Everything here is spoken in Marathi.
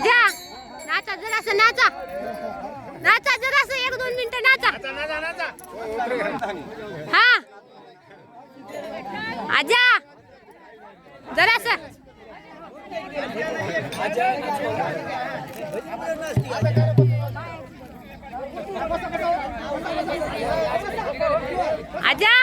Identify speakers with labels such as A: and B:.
A: राजा. नाचा जरासं नाचा. नाचा जरासं एक दोन मिनिटं नाचा. हा. आजा. जरासं आजा.